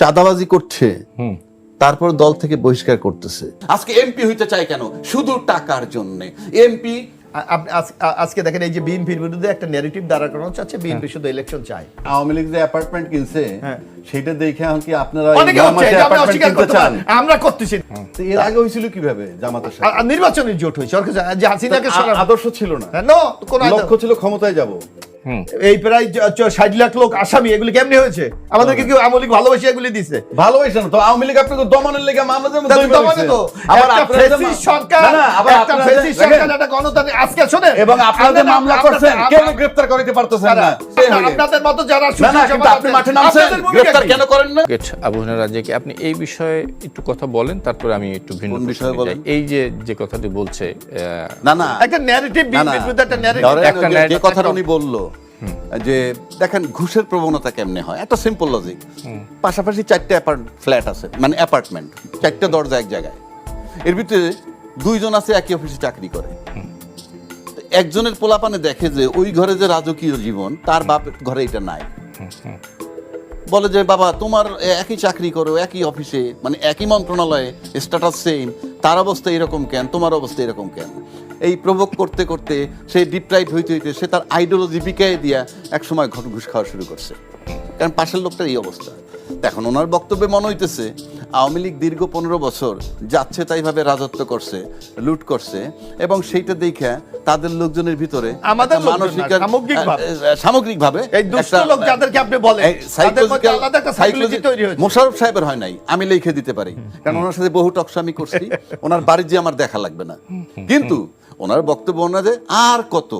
চাঁদাবাজি করছে। তারপর দল থেকে বহিষ্কার করতেছে। আজকে এমপি হইতে চায় কেন? শুধু টাকার জন্য। এমপি আপনি আজকে দেখেন এই যে বিএনপির বিরুদ্ধে একটা ন্যারেটিভ দাঁড়া করানো চাচ্ছে বিএনপি শুধু ইলেকশন চায়। আওয়ামী লীগ যে অ্যাপার্টমেন্ট কিনছে হ্যাঁ। সেটা দেখে এখন কি আপনারা। আমরা করতেছি। এর আগে হয়েছিল কীভাবে জামাতের সাথে? নির্বাচনের জোট হয়েছে। ওর যে হাসিনাকে আদর্শ ছিল না। হ্যাঁ, কোনো লক্ষ্য ছিল ক্ষমতায় যাব। এই প্রায় ষাট লাখ লোক আসামি এগুলি কেমনি হয়েছে? আমাদেরকে কেউ আমলিক ভালোবাসি এগুলি দিছে। ভালোবাসে না তো আওয়ামী লীগ আপনাকে দমনের লেগে মামলা দমনে তো। আবার একটা আপনারা যে মা- ফ্যাসিস্ট সরকার না, না, আবার একটা আপনারা যে- ফ্যাসিস্ট দেখেন, সরকার একটা গণতান্ত্রিক আজকে শোনেন। এবং আপনারা মামলা করছেন কেন গ্রেফতার করতে পারতেছেন না আপনাদের মতো যারা না না কিন্তু আপনি মাঠে নামছেন। গ্রেফতার কেন করেন না? আবু হানিফ রাজাকে আপনি এই বিষয়ে একটু কথা বলেন তারপরে আমি একটু ভিন্ন বিষয়ে বলেন? এই যে যে কথাটি বলছে আহ, না না। একটা ন্যারেটিভ। একটা ন্যারেটিভ একটা উনি বলল। যে দেখেন ঘুষের প্রবণতা কেমনে হয়? একটা সিম্পল লজিক পাশাপাশি চারটে ফ্ল্যাট আছে মানে অ্যাপার্টমেন্ট চারটে দরজা এক জায়গায়। এর ভিতরে দুইজন আছে একই অফিসে চাকরি করে। একজনের পোলাপানে দেখে যে ওই ঘরে যে রাজকীয় জীবন তার বাপ ঘরে এটা নাই। বলে যে বাবা তোমার একই চাকরি করো একই অফিসে মানে একই মন্ত্রণালয়ে স্ট্যাটাস সেম তার অবস্থা এরকম কেন? তোমার অবস্থা এরকম কেন? এই প্রভোগ করতে করতে সে ডিপ্রাইভ হইতে হইতে সে তার আইডিওলজি বিকায় দিয়া একসময় ঘট ঘুষ খাওয়া শুরু করছে। কারণ পাশের লোকটার এই অবস্থা। এখন ওনার বক্তব্যে মনে হইতেছে আওয়ামী লীগ দীর্ঘ পনেরো বছর যাচ্ছে তাইভাবে রাজত্ব করছে লুট করছে এবং সেইটা দেখে তাদের লোকজনের ভিতরে আমাদের না, সামগ্রিকভাবে। মোশাররফ সাহেবের হয় নাই আমি লিখে দিতে পারি। কারণ ওনার সাথে বহু টকশো আমি করছি ওনার বাড়ির যে আমার দেখা লাগবে না। কিন্তু ওনার বক্তব্য ওনার যে আর কত।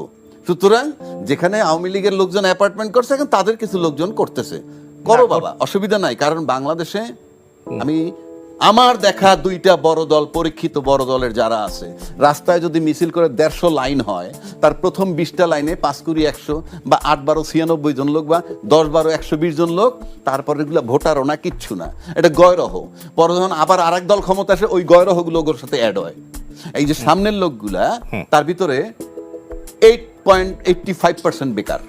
সুতরাং যেখানে আওয়ামী লীগের লোকজন অ্যাপার্টমেন্ট করছে এখন তাদের কিছু লোকজন করতেছে। করো বাবা অসুবিধা নাই কারণ বাংলাদেশে আমি আমার দেখা দুইটা বড় দল পরীক্ষিত বড় দলের যারা আছে রাস্তায় যদি মিছিল করে দেড়শো লাইন হয় তার প্রথম বিশটা লাইনে পাঁচ কুড়ি একশো বা আট বারো ছিয়ানব্বই জন লোক বা দশ বারো একশো বিশ জন লোক তারপরে এগুলো ভোটারও না কিচ্ছু না। এটা গয়রহ। পরে যখন আবার আরেক দল ক্ষমতা আসে ওই গয়রহগুলো ওর সাথে অ্যাড হয়। এই যে সামনের লোকগুলা তার ভিতরে eight point eighty five percent বেকার।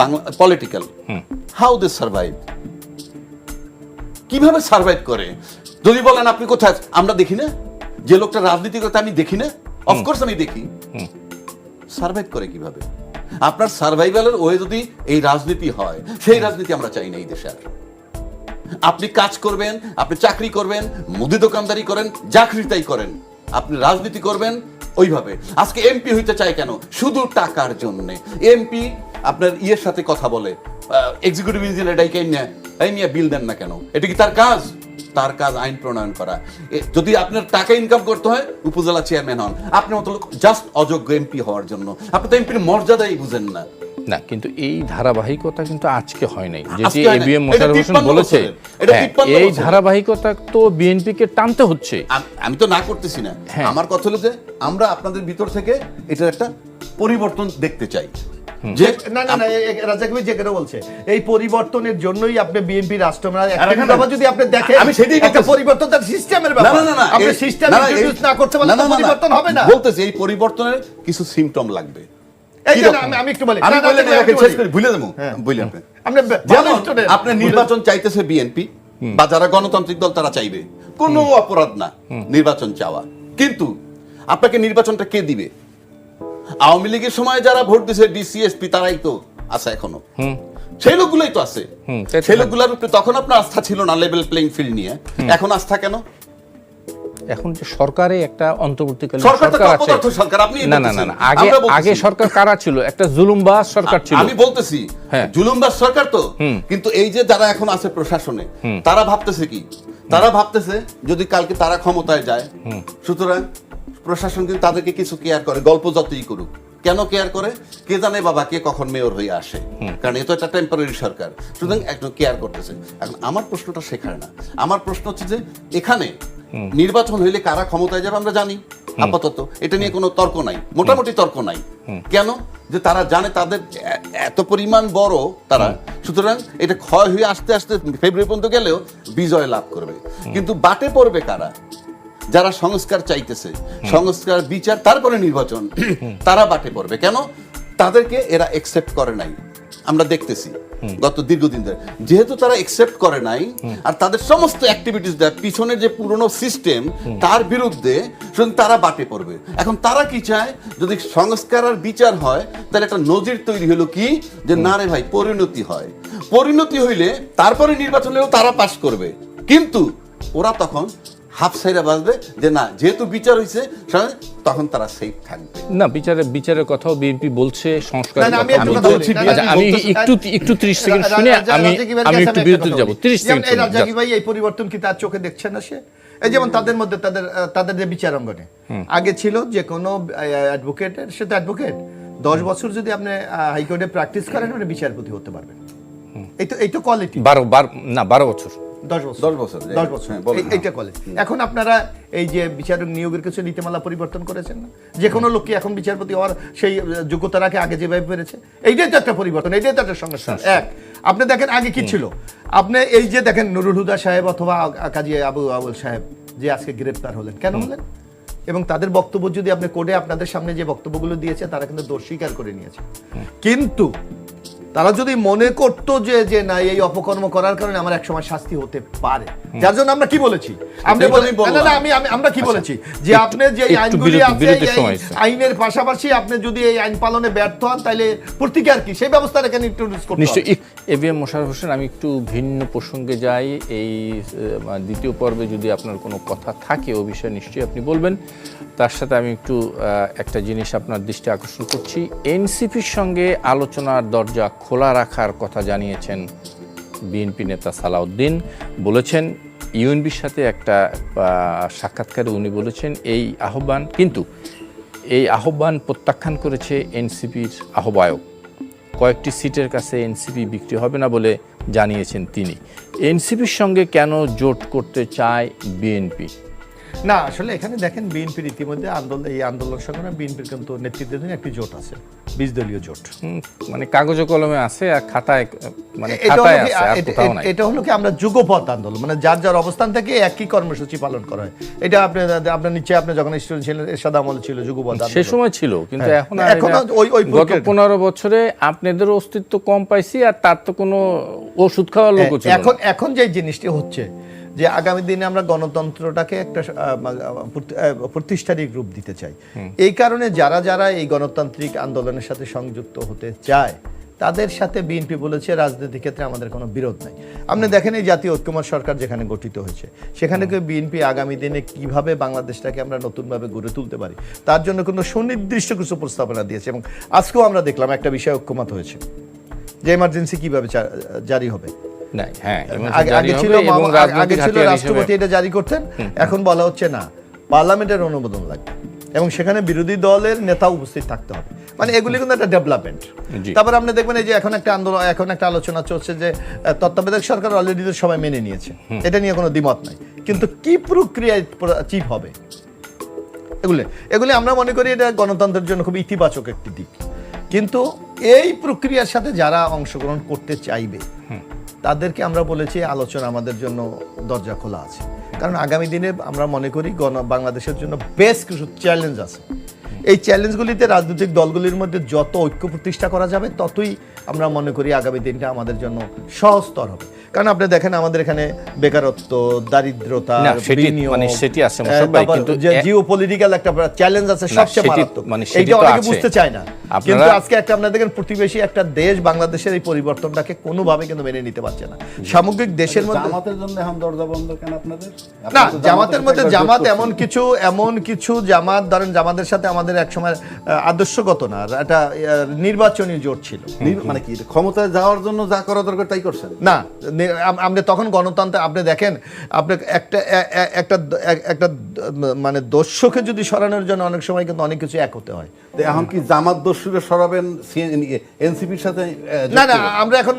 Bangla political how they survive কীভাবে সার্ভাইভ করে? যদি বলেন আপনি কোথায় আমরা দেখি না? যে লোকটা রাজনীতি করতে আমি দেখি না? অফকোর্স আমি দেখি। সার্ভাইভ করে কীভাবে? আপনার সার্ভাইভালের ওয়ে যদি এই রাজনীতি হয় সেই রাজনীতি আমরা চাই না এই দেশে আর আপনি কাজ করবেন, আপনি চাকরি করবেন, মুদি দোকানদারি করেন চাকরি তাই করেন। আপনি রাজনীতি করবেন, ওইভাবে। আজকে এমপি হইতে চায় কেন? শুধু টাকার জন্য। এমপি আপনার ইয়ের সাথে কথা বলে এক্সিকিউটিভ ইঞ্জিনিয়ার কেন এই নিয়ে বিল দেন না কেন? এটা কি তার কাজ? তার কাজ আইন প্রণয়ন করা। যদি আপনার টাকা ইনকাম করতে হয় উপজেলা চেয়ারম্যান হন। আপনি মতো লোক জাস্ট অযোগ্য এমপি হওয়ার জন্য। আপনি তো এমপির মর্যাদাই বুঝেন না। না কিন্তু এই ধারাবাহিকতা কিন্তু আজকে হয় নাই। যেটি। এবিএম মোশাররফ হোসেন বলেছে হ্যাঁ, 53 এই ধারাবাহিকতা তো বিএনপিকে টানতে হচ্ছে। আমি তো না করতেছি না। হ্যাঁ। আমার কথা হলো যে আমরা আপনাদের ভিতর থেকে এটার একটা পরিবর্তন দেখতে চাই। যে না না না এ- এ- রাজাক ভাই যে কেন বলছে? এই পরিবর্তনের জন্যই আপনি বিএনপি রাষ্ট্রমেলা আরে না, না। ব্যাপার যদি আপনি দেখেন আমি সেটাই একটা পরিবর্তন তার সিস্টেমের ব্যাপার না না না আপনি সিস্টেম না, না, এই- ইন্ট্রোডিউস না করতে পারলে না, তো না, না, না। পরিবর্তন হবে না। বলতেছি এই পরিবর্তনের কিছু সিমটম লাগবে। এই যে কীরকম? আমি- আমি একটু বলি। আমি না, না, বললে আমি না, একটু একে শেষ করি, ভুলে দেবো। বলি আপনি। আপনি ব- যেমন ভালো student। আপনার নির্বাচন চাইতেছে বিএনপি বা যারা গণতান্ত্রিক দল তারা চাইবে। কোনো অপরাধ না নির্বাচন চাওয়া। কিন্তু আপনাকে নির্বাচনটা কে দিবে? আওয়ামী লীগের সময় যারা ভোট দিছে ডিসিএসপি তারাই তো আছে এখনও। সেই লোকগুলোই তো আছে। সেই লোকগুলোর উপরে তখন আপনার আস্থা ছিল না লেভেল প্লেইং ফিল্ড নিয়ে। এখন আস্থা কেন? এখন যে সরকারে একটা অন্তর্বর্তীকালীন সরকার আছে। সরকার, আপনি না না না আগে আগে সরকার কারা ছিল? একটা জুলুমবাজ সরকার ছিল। আমি বলতেছি হ্যাঁ। জুলুমবাজ সরকার তো। কিন্তু এই যে যারা এখন আছে প্রশাসনে তারা ভাবতেছে কি? তারা ভাবতেছে যদি কালকে তারা ক্ষমতায় যায় সুতরাং প্রশাসন কিন্তু তাদেরকে কিছু কেয়ার করে গল্প যতই করুক। কেন কেয়ার করে? কে জানে বাবা কে কখন মেয়র হয়ে আসে। কারণ এ তো একটা টেম্পোরারি সরকার। সুতরাং একজন কেয়ার করতেছে এখন আমার প্রশ্নটা শেখায় না। আমার প্রশ্ন হচ্ছে যে এখানে নির্বাচন হইলে কারা ক্ষমতায় যাবে আমরা জানি। আপাতত এটা নিয়ে কোনো তর্ক নাই। মোটামুটি তর্ক নাই। কেন? যে তারা জানে তাদের এত পরিমাণ বড় তারা। সুতরাং এটা ক্ষয় হয়ে আস্তে আস্তে ফেব্রুয়ারি পর্যন্ত গেলেও বিজয় লাভ করবে। কিন্তু বাটে পড়বে কারা? যারা সংস্কার চাইতেছে, সংস্কার, বিচার, তারপরে নির্বাচন, তারা বাটে পড়বে। কেন? তাদেরকে এরা একসেপ্ট করে নাই। আমরা দেখতেছি গত দীর্ঘদিন ধরে। যেহেতু তারা একসেপ্ট করে নাই, আর তাদের সমস্ত অ্যাক্টিভিটিস পিছনে যে পুরনো সিস্টেম তার বিরুদ্ধে তারা বাটে পড়বে। এখন তারা কি চায়? যদি সংস্কার আর বিচার হয়, তাহলে একটা নজির তৈরি হলো কি? যে না রে ভাই, পরিণতি হয়। পরিণতি হইলে তারপরে নির্বাচনেও তারা পাশ করবে। কিন্তু ওরা তখন হাফ সাইরা বাজবে যে না যেহেতু বিচার হয়েছে তখন তারা সেফ থাকবে। না বিচারের বিচারের কথাও বিএনপি বলছে সংস্কার আমি আচ্ছা, আমি একটু একটু 30 সেকেন্ড শুনে আমি আমি একটু কথা যাব। 30 সেকেন্ড এই রাজাকি ভাই এই পরিবর্তন কি তার চোখে দেখছেন না সে? এই যেমন তাদের মধ্যে তাদের তাদের যে বিচার অঙ্গনে আগে ছিল যে কোনো অ্যাডভোকেটের সে তো অ্যাডভোকেট। দশ বছর যদি আপনি হাইকোর্টে প্র্যাকটিস করেন আপনি বিচারপতি হতে পারবেন। এই তো এই তো কোয়ালিটি বারো বারো না বারো বছর। দশ বছর। দশ বছর, দশ বছর। হ্যাঁ, এইটা কোয়ালিটি এখন আপনারা এই যে বিচারক নিয়োগের কিছু নীতিমালা পরিবর্তন করেছেন না? যে কোনো লোককে এখন বিচারপতি হওয়ার সেই যোগ্যতা রাখে আগে যেভাবে পেরেছে এইটাই তো একটা পরিবর্তন এইটাই তো একটা সংস্কার এক আপনি দেখেন আগে কি ছিল? আপনি এই যে দেখেন নুরুল হুদা সাহেব অথবা কাজী আবু আবুল সাহেব যে আজকে গ্রেপ্তার হলেন কেন হলেন? এবং তাদের বক্তব্য যদি আপনি কোর্টে আপনাদের সামনে যে বক্তব্যগুলো দিয়েছে তারা কিন্তু দোষ স্বীকার করে নিয়েছে। কিন্তু তারা যদি মনে করতো যে যে না এই অপকর্ম করার কারণে আমার একসময় শাস্তি হতে পারে। যার জন্য আমরা কি বলেছি? আমরা সেটাই না, না, আমি আমি- আমরা কি বলেছি? যে আপনি যে আইনগুলি আছে। আইনের পাশাপাশি আপনি যদি এই আইন পালনে ব্যর্থ হন তাহলে প্রতিকার কি? সেই ব্যবস্থা এখানে ইন্ট্রোডিউস করতে হবে। নিশ্চয়ই এবিএম মোশারফ হোসেন আমি একটু ভিন্ন প্রসঙ্গে যাই। এই দ্বিতীয় পর্বে যদি আপনার কোনো কথা থাকে ও বিষয়ে নিশ্চয়ই আপনি বলবেন। তার সাথে আমি একটু আহ, একটা জিনিস আপনার দৃষ্টি আকর্ষণ করছি। এনসিপির সঙ্গে আলোচনার দরজা খোলা রাখার কথা জানিয়েছেন বিএনপি নেতা সালাউদ্দিন। বলেছেন, ইউএনবির সাথে একটা সাক্ষাৎকারে উনি বলেছেন এই আহ্বান, কিন্তু এই আহ্বান প্রত্যাখ্যান করেছে এনসিপির আহ্বায়ক। কয়েকটি সিটের কাছে এনসিপি বিক্রি হবে না বলে জানিয়েছেন তিনি। এনসিপির সঙ্গে কেন জোট করতে চায় বিএনপি? না আসলে এখানে দেখেন বিএনপির ইতিমধ্যে আন্দোলন এই আন্দোলন সংগ্রামে বিএনপির কিন্তু নেতৃত্বাধীন একটি জোট আছে বিশ দলীয় জোট মানে কাগজে কলমে আছে আর খাতায় মানে এটা খাতায় হলো কি- আছে আর কোথাও নাই। এটা হলো কি আমরা যুগপথ আন্দোলন মানে যার যার অবস্থান থেকে একই কর্মসূচি পালন করা হয়। এটা আপনি আপনার নিচে আপনি যখন স্টুডেন্ট ছিলেন এরশাদ আমল ছিল যুগপথ সে। সময় ছিল কিন্তু এখন এখন এখনও ওই- ওই গত প্রক্রিয়া- পনেরো বছরে আপনাদের অস্তিত্ব কম পাইছি আর তার তো কোনো ওষুধ খাওয়ার লোকও ছিল হ্যাঁ, এখন এখন যে জিনিসটি হচ্ছে যে আগামী দিনে আমরা গণতন্ত্রটাকে একটা প্রতিষ্ঠানিক রূপ দিতে চাই। এই কারণে যারা যারা এই গণতান্ত্রিক আন্দোলনের সাথে সংযুক্ত হতে চায় তাদের সাথে বিএনপি বলেছে রাজনীতি ক্ষেত্রে আমাদের কোনো বিরোধ নাই। আপনি দেখেন এই জাতীয় ঐক্যমত সরকার যেখানে গঠিত হয়েছে সেখানে বিএনপি আগামী দিনে কীভাবে বাংলাদেশটাকে আমরা নতুনভাবে গড়ে তুলতে পারি? তার জন্য কোনো সুনির্দিষ্ট কিছু প্রস্তাবনা দিয়েছে এবং আজকেও আমরা দেখলাম একটা বিষয় ঐক্যমত হয়েছে। যে এমার্জেন্সি কীভাবে জারি হবে? হ্যাঁ আগে জারি আগে হবে ছিল আগে- আগে ছিল রাষ্ট্রপতি এটা জারি করতেন এখন বলা হচ্ছে না। পার্লামেন্টের অনুমোদন লাগবে। এবং সেখানে বিরোধী দলের নেতা উপস্থিত থাকতে হবে। মানে এগুলি কিন্তু একটা ডেভেলপমেন্ট তারপর আপনি দেখবেন এই যে এখন একটা আন্দোলন এখন একটা আলোচনা চলছে যে তত্ত্বাবধায়ক সরকার অলরেডি তো সবাই মেনে নিয়েছে। এটা নিয়ে কোনো দ্বিমত নাই। কিন্তু কি প্রক্রিয়ায় চিপ হবে? এগুলি এগুলি আমরা মনে করি এটা গণতন্ত্রের জন্য খুব ইতিবাচক একটি দিক। কিন্তু এই প্রক্রিয়ার সাথে যারা অংশগ্রহণ করতে চাইবে তাদেরকে আমরা বলেছি আলোচনা আমাদের জন্য দরজা খোলা আছে। কারণ আগামী দিনে আমরা মনে করি গণ বাংলাদেশের জন্য বেশ কিছু চ্যালেঞ্জ আছে। এই চ্যালেঞ্জগুলিতে রাজনৈতিক দলগুলির মধ্যে যত ঐক্য প্রতিষ্ঠা করা যাবে ততই আমরা মনে করি আগামী দিনটা আমাদের জন্য সহজতর হবে। কারণ আপনি দেখেন আমাদের এখানে বেকারত্ব দারিদ্রতা মানে সেটি আছে, কিন্তু জিও পলিটিক্যাল একটা চ্যালেঞ্জ আছে সবচেয়ে মারাত্মক। মানে এইটা অনেকে বুঝতে চায় না। কিন্তু আজকে একটা আপনারা দেখেন প্রতিবেশী একটা দেশ বাংলাদেশের এই পরিবর্তনটাকে কোনোভাবে কিন্তু মেনে নিতে পারছে না। সামগ্রিক দেশের মধ্যে জামাতের জন্য এখন দরজা বন্ধ কেন আপনাদের? না জামাতের মধ্যে জামাত এমন কিছু এমন কিছু জামাত ধরেন জামাতের সাথে আমাদের একসময় আহ, আদর্শগত না একটা নির্বাচনী জোট ছিল। মানে কি? ক্ষমতায় যাওয়ার জন্য যা করা দরকার তাই করছেন না নি- আম- আমরা তখন গণতন্ত্র আপনি দেখেন আপনি একটা একটা একটা মানে দস্যুকে যদি সরানোর জন্য অনেক সময় কিন্তু অনেক কিছু এক হতে হয়। এখন কি জামাত দস্যুরে সরাবেন এনসিপির সাথে না না আমরা এখন